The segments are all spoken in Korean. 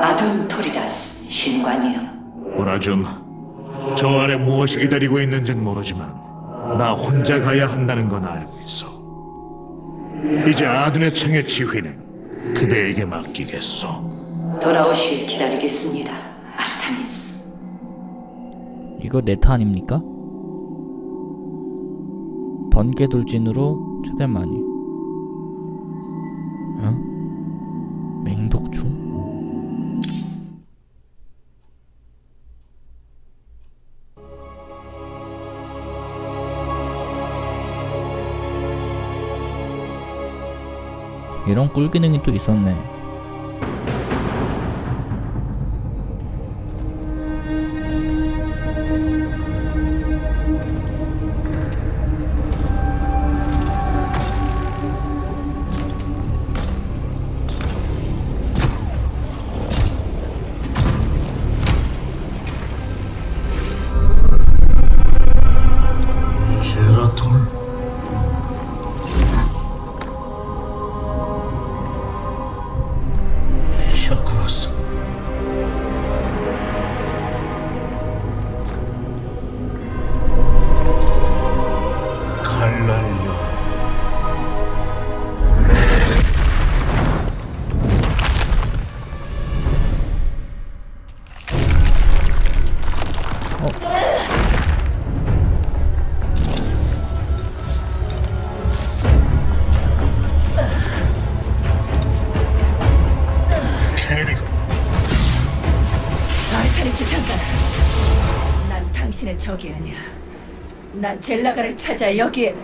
아둔 토리다스 신관이요. 보라 좀. 저 아래 무엇이 기다리고 있는지는 모르지만 나 혼자 가야 한다는 건 알고 있어. 이제 아둔의 창의 지휘는 그대에게 맡기겠소. 돌아오실 기다리겠습니다. 아르타니스. 이거 네타 아닙니까? 번개 돌진으로 최대 많이. 이런 꿀 기능이 또 있었네. 적이 아니야. 난 젤라가를 찾아 여기에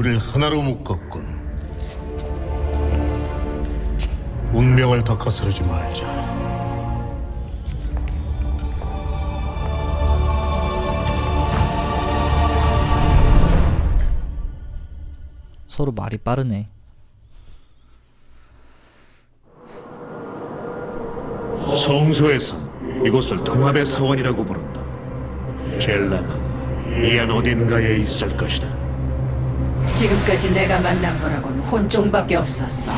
우리를 하나로 묶었군. 운명을 더 거스르지 말자. 서로 말이 빠르네. 성소에선 이곳을 통합의 사원이라고 부른다. 젤라가 이안 어딘가에 있을 것이다. 지금까지 내가 만난 거라곤 혼종밖에 없었어.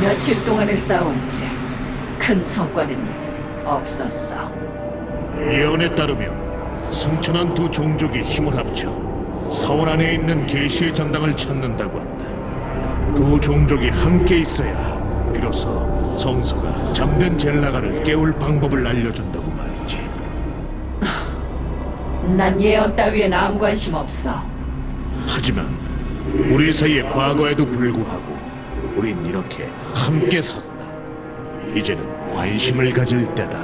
며칠 동안을 싸웠지. 큰 성과는 없었어. 예언에 따르면 승천한 두 종족이 힘을 합쳐 사원 안에 있는 계시의 전당을 찾는다고 한다. 두 종족이 함께 있어야 비로소 성소가 잠든 젤라가를 깨울 방법을 알려준다고 말이지. 난 예언 따위엔 아무 관심 없어. 하지만 우리 사이의 과거에도 불구하고 우린 이렇게 함께 섰다. 이제는 관심을 가질 때다.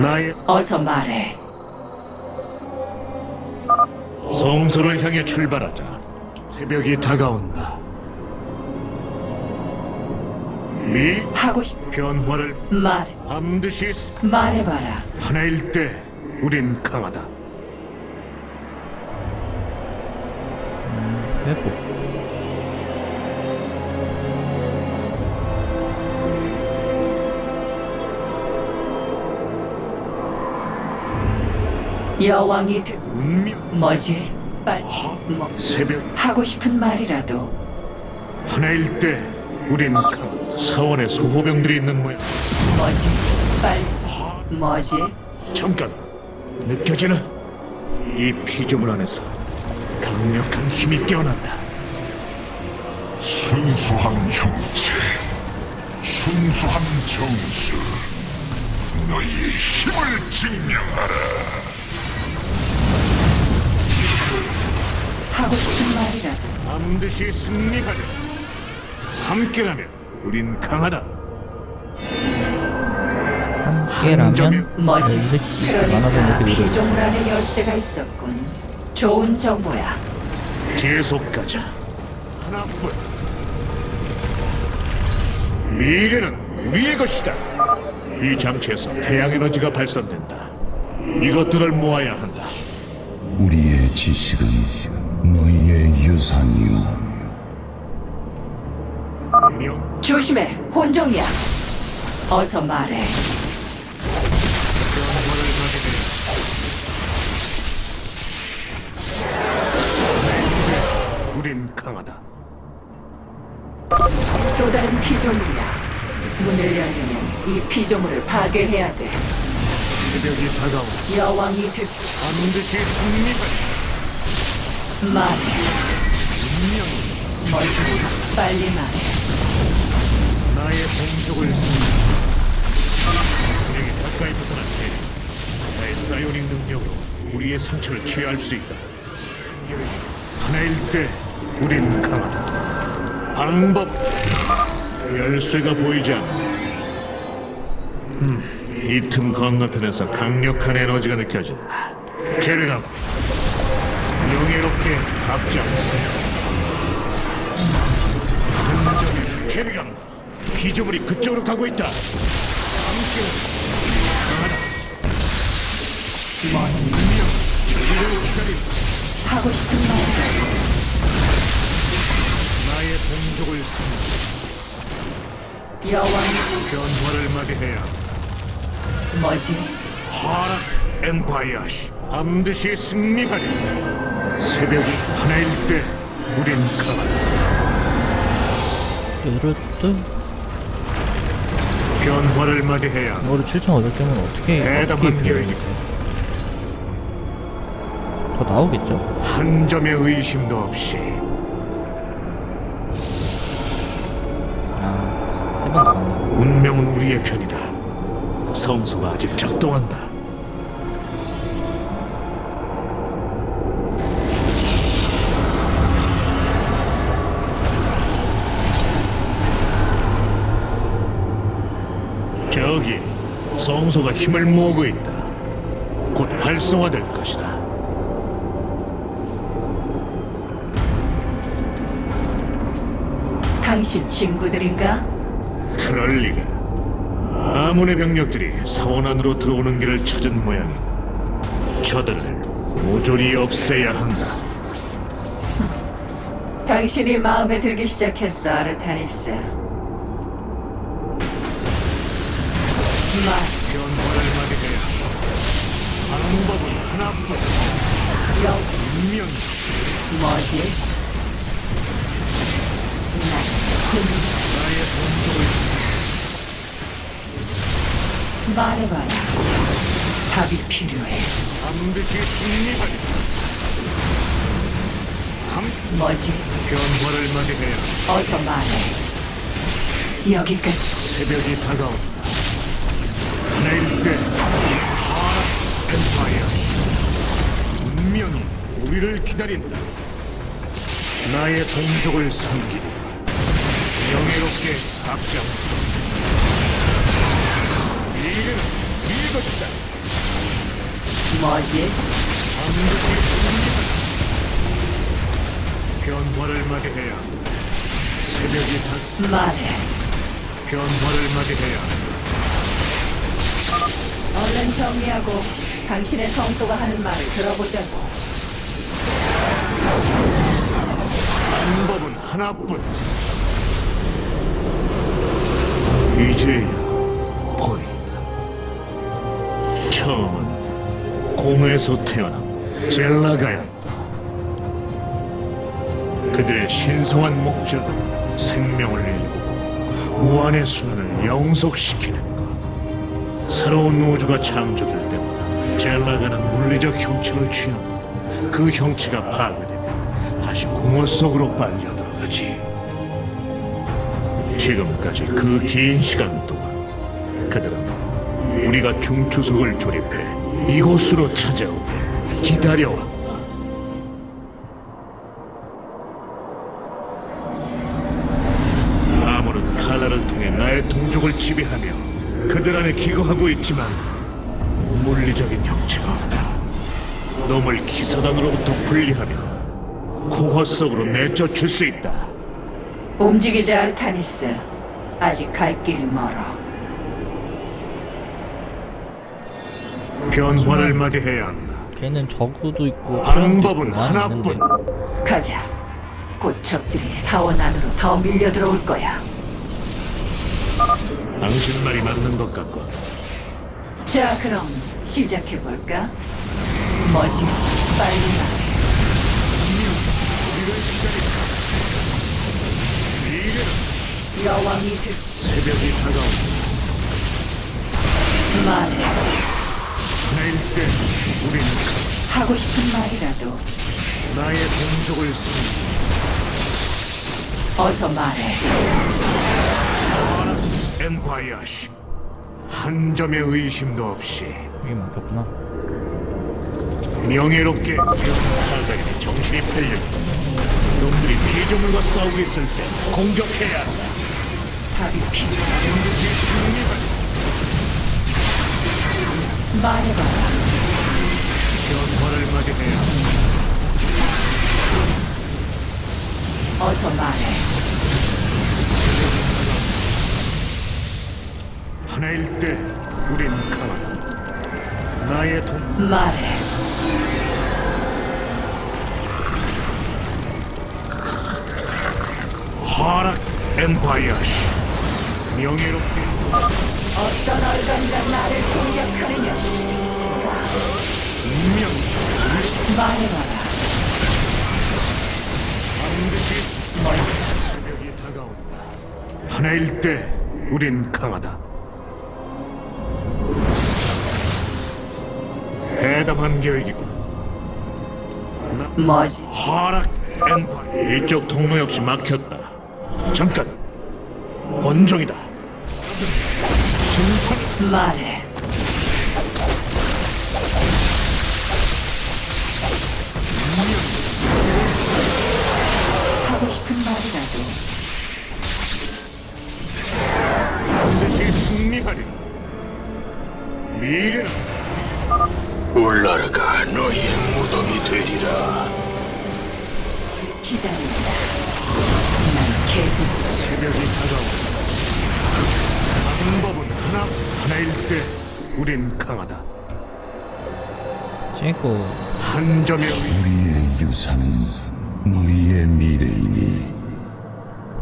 나의 어서 말해. 성소를 향해 출발하자. 새벽이 다가온다. 미 하고 싶 변화를 말해. 반드시 말해봐라. 하나일 때 우린 강하다. 회복. 여왕이 듣 운명 뭐지? 빨리 뭐 새벽 하고 싶은 말이라도 하나일 때 우린 강 사원에 소호병들이 있는 모양 뭐지? 빨리 뭐지? 잠깐 느껴지나? 이 피조물 안에서 강력한 힘이 깨어난다. 순수한 형체, 순수한 정수, 너희의 힘을 증명하라. 하고 싶은 말이라도. 반드시 승리하려 함께라면 우린 강하다. 함께라면 새끼 만화도 이렇게 노래 피조물 안에 열쇠가 있었군. 좋은 정보야. 계속 가자 하나뿐 미래는 우리의 것이다 이 장치에서 태양 에너지가 발산된다 이것들을 모아야 한다 우리의 지식은 너희의 유산이요. 명 조심해, 혼종이야. 어서 말해. 강하다 또 다른 피조물이야. 문을 열려면 이 피조물을 파괴해야 돼. 새벽이 다가오고 여왕이 듣 반드시 승리하리 말해. 뭐지? 빨리 말해. 나의 동족을 승리 우리에게 가까이 붙어난 대리 나의 사이오닉 능력으로 우리의 상처를 치유할 수 있다 하나일 때 우린 강하다. 방법. 열쇠가 보이지 않아. 음, 이 틈 건너편에서 강력한 에너지가 느껴진다. 캐리감. 명예롭게 앞장서 한점의 캐리감. 피조물이 그쪽으로 가고 있다. 함께 강하다. 우리를 기다린 하고 싶은 말 승리 여왕이 변화를 맞이해야. 뭐지? 하락 엠파이아시 반드시 승리하리 새벽이 하나일 때 우린 강하다 뚜루뚜 변화를 맞이해야 이거를 7,500개면 어떻게 어떻게 대담한 입혀요? 계획이다 더 나오겠죠? 한 점의 의심도 없이 운명은 우리의 편이다 성소가 아직 작동한다 저기 성소가 힘을 모으고 있다 곧 활성화될 것이다 당신 친구들인가? 그럴 리가. 아문의 병력들이 사원 안으로 들어오는 길을 찾은 모양이고 저들을 모조리 없애야 한다. 당신이 마음에 들기 시작했어, 아르타니스. 말, 변화를 맞이해야. 방법은 하나뿐. 여, 분명히 뭐지? 난 나의 말해봐라. 답이 필요해. 반드시. 함 뭐지? 변화를 맞이해야. 어서 말해. 여기까지. 새벽이 다가온다. 하나일 때 하라 엠파이어 분명히 우리를 기다린다. 나의 동족을 섬기리 명예롭게 앞장서. 미래는 우리의 것이다. 뭐지? 반드시 승리하라. 변화를 맞이해야. 새벽이 다 말해. 변화를 맞이해야. 얼른 정리하고 당신의 성소가 하는 말을 들어보자고. 방법은 하나뿐. 이제야 처음은 공에서 태어난 젤라가였다. 그들의 신성한 목적은 생명을 일구고 무한의 순환을 영속시키는 것. 새로운 우주가 창조될 때마다 젤라가는 물리적 형체를 취한다. 그 형체가 파괴되면 다시 공허 속으로 빨려 들어가지. 지금까지 그 긴 시간 동안 그들은 우리가 중추석을 조립해 이곳으로 찾아오게 기다려왔다. 아무는 칼라를 통해 나의 동족을 지배하며 그들 안에 기거하고 있지만 물리적인 형체가 없다. 놈을 기사단으로부터 분리하며 공허 속으로 내쫓을 수 있다. 움직이자 알타니스. 아직 갈 길이 멀어. 변화를 맞이해야 한다. 걔는 저구도 있고 방법은 하나뿐. 가자. 곧 적들이 사원 안으로 더 밀려 들어올 거야. 당신 말이 맞는 것 같고 자, 그럼 시작해 볼까? 뭐지? 빨리 말해. 여왕이 듣 새벽이 다가온다. 말해. 하나일 때 우린 하고 싶은 말이라도 나의 동족을 승리 어서 말해. 엔파이아시 한 점의 의심도 없이 이게 막혔구나 명예롭게 살다리 정신이 팔려 놈들이 피조물과 싸우고 있을 때 공격해야 한다 답이 필요하다. 말해봐. 변화를 맞이해야 어서 말해. 하나일 때 우린 강하다 나의 동 말해. 하락 엔파이아시 명예롭게 어떤 얼간이가 나를 공격하느냐? 운명 말해봐라. 반드시 새벽이 다가온다 하나일 때 우린 강하다 대담한 계획이군 뭐지? 하락 엔파 이쪽 통로 역시 막혔다 잠깐 원종이다 심판 말해. 하고 싶은 말이라도 반드시 승리하리라 미래는 울라르가 너희의 무덤이 되리라. 기다린다. 난 계속 새벽이 다가온다 하나 하나일 때 우린 강하다 찌고 한 점의 의 우리의 유산은 너희의 미래이니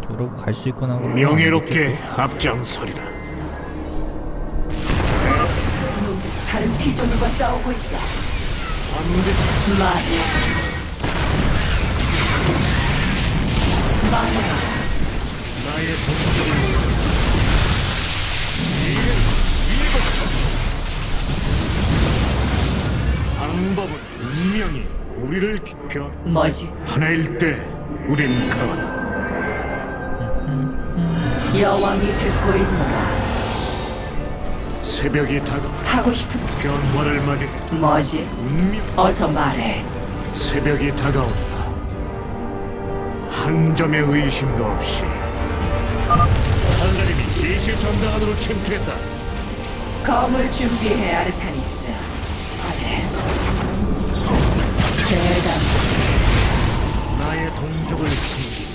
그러고 갈 수 있거나 그러면 명예롭게 앞장서리라 다른 피조물과 싸우고 있어. 반드시 말해. 말해. 나의 동족을 방법은 분명히 우리를 기편 뭐지? 하나일 때 우린 강하다 여왕이 듣고 있노라. 새벽이 다가 하고 싶은 변화를 맞이 뭐지? 운명 어서 말해. 새벽이 다가온다 한 점의 의심도 없이 한가림이 계시 전당 안으로 침투했다 검을 준비해 아르타니스. 말해. 대담. 나의 동족을 숨기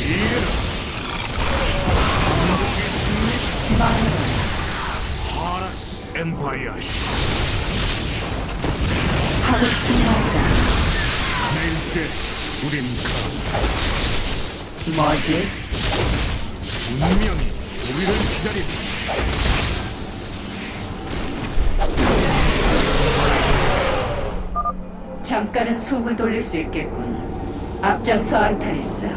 이르라 말해. 하락 하고 싶은 말이다. 하나일 때 우린 강하다 뭐지? 운명이 우리를 기다린다 잠깐은 숨을 돌릴 수 있겠군. 앞장서 아르타니스.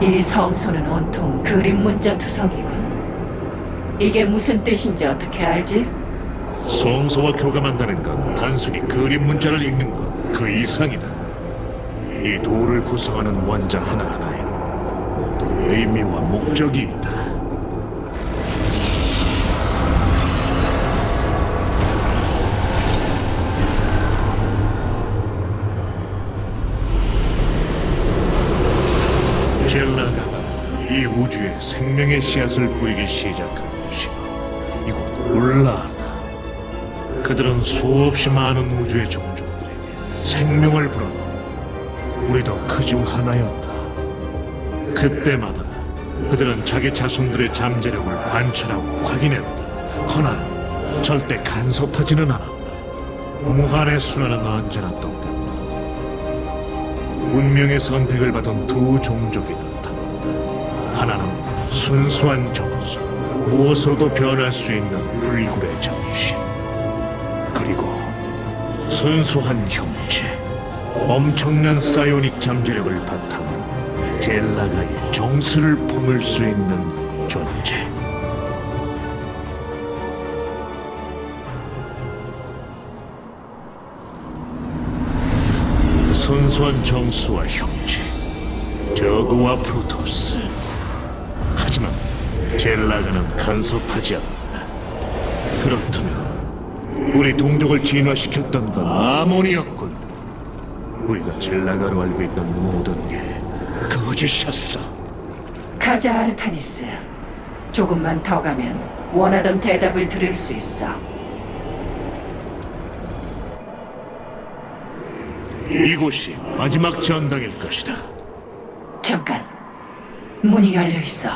이 성소는 온통 그림 문자 투성이군. 이게 무슨 뜻인지 어떻게 알지? 성소와 교감한다는 건 단순히 그림 문자를 읽는 것 그 이상이다. 이 돌을 구성하는 원자 하나하나에는 모두 의미와 목적이 있다. 젤라가 이 우주에 생명의 씨앗을 뿌리기 시작한 곳이 이곳 울라르다. 그들은 수없이 많은 우주의 종족들에게 생명을 불어넣고 우리도 그 중 하나였다. 그때마다 그들은 자기 자손들의 잠재력을 관찰하고 확인했다. 허나 절대 간섭하지는 않았다. 무한의 순환은 언제나 똑같다. 운명의 선택을 받은 두 종족이 나타난다. 하나는 순수한 정수, 무엇으로도 변할 수 있는 불굴의 정신. 그리고 순수한 형체, 엄청난 사이오닉 잠재력을 바탕으로 젤라가의 정수를 품을 수 있는 존재. 순수한 정수와 형체, 저그와 프로토스. 하지만 젤라가는 간섭하지 않는다. 그렇다면 우리 동족을 진화시켰던 건 아몬이었군. 우리가 젤라가로 알고 있던 모든 게 거짓이었어. 가자 아르타니스. 조금만 더 가면 원하던 대답을 들을 수 있어. 이곳이 마지막 전당일 것이다. 잠깐. 문이 열려 있어.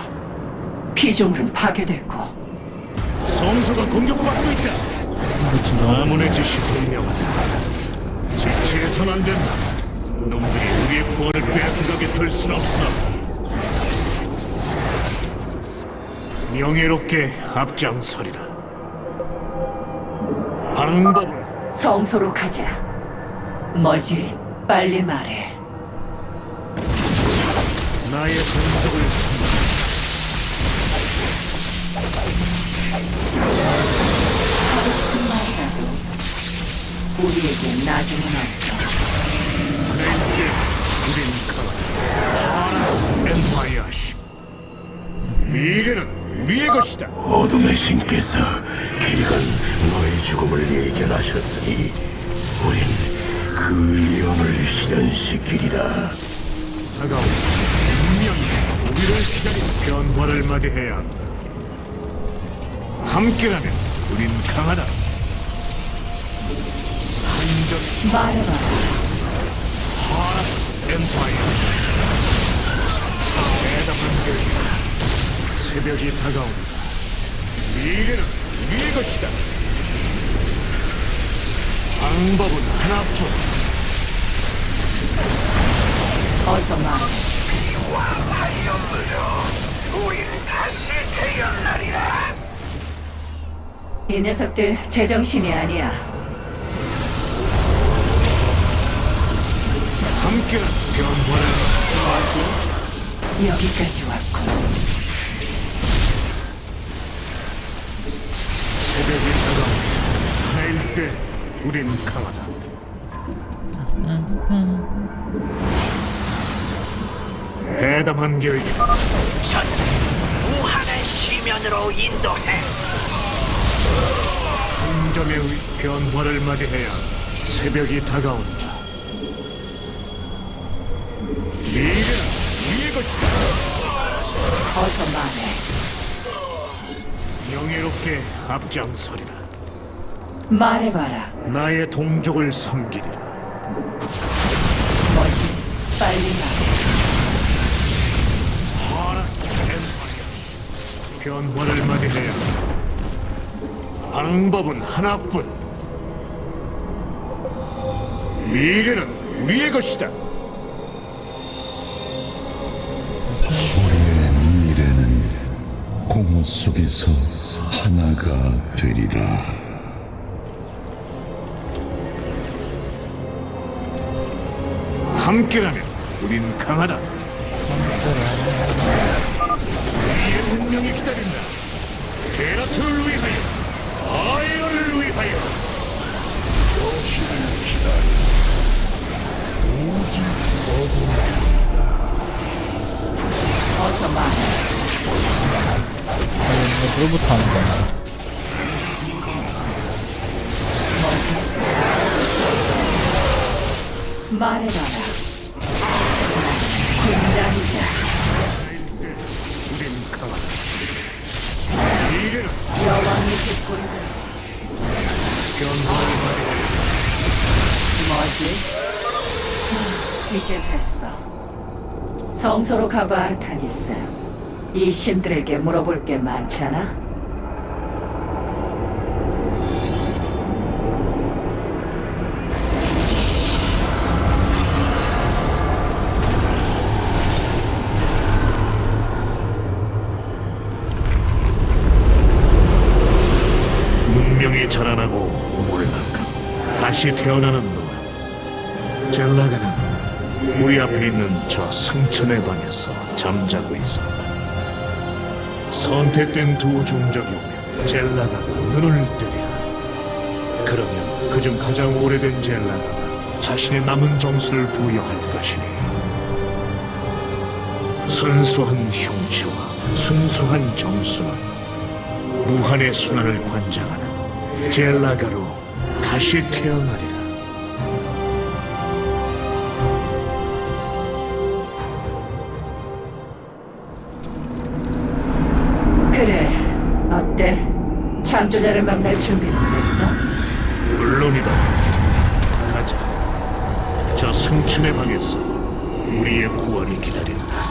피조물은 파괴됐고 성소가 공격받고 있다. 아몬의 짓이 분명하다. 지체해선 안 된다. 놈들이 우리의 구원을 빼앗아가게 될 순 없어. 명예롭게 앞장서리라. 방법은 성소로 가자. 뭐지? 빨리 말해. 나의 동족을 하고 우리에게 나중은 없어. 내게 우린 가라. 엠파이어시. 미래는 우리의 것이다. 어둠의 신께서 길건 너의 죽음을 예견하셨으니 우린 그 예언을 실현시키리라. 다가온 분명히 우리를 기다린 변화를 맞이해야 한다. 함께라면 우린 강하다. 새벽이 다가온다. 미래는 우리의 것이다. 방법은 하나뿐. 어서 말해. 이 녀석들 제정신이 아니야. 함께라면 변화를 뭐지? 여기까지 왔군. 새벽이 다가온다. 하나일 때 우린 강하다. 대담한 계획이다. 무한의 시면으로 인도해 한점의 변화를 맞이해야 새벽이 다가온다. 미래는 우리의 것이다. 어서 말해. 명예롭게 앞장서리라. 말해봐라. 나의 동족을 섬기리라. 뭐지? 빨리 말해. 하라 엠파이어. 변화를 맞이해야 방법은 하나뿐. 미래는 우리의 것이다. 공허 속에서 하나가 되리라. 함께라면 우린 강하다. 우리의 운명이 기다린다. 제라트를 위하여, 아이언을 위하여. 어서 말해. 이거 물부터 하는 거야. 말해봐라. 군단이다. 우린 강하다. 미래는 여왕이 듣고 있다. 뭐지? 아, 이제 됐어. 성소로 가봐, 아르타니스. 이 신들에게 물어볼 게 많잖아. 문명이 자라나고 몰락하고 다시 태어나는 동안 젤라가는 우리 앞에 있는 저 승천의 방에서 잠자고 있었다. 선택된 두 종족이 오면 젤라가가 눈을 뜨리라. 그러면 그중 가장 오래된 젤라가가 자신의 남은 정수를 부여할 것이니 순수한 형체와 순수한 정수는 무한의 순환을 관장하는 젤라가로 다시 태어나리 창조자를 만날 준비는 됐어? 물론이다. 가자. 저 승천의 방에서 우리의 구원이 기다린다.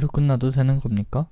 이대로 끝나도 되는 겁니까?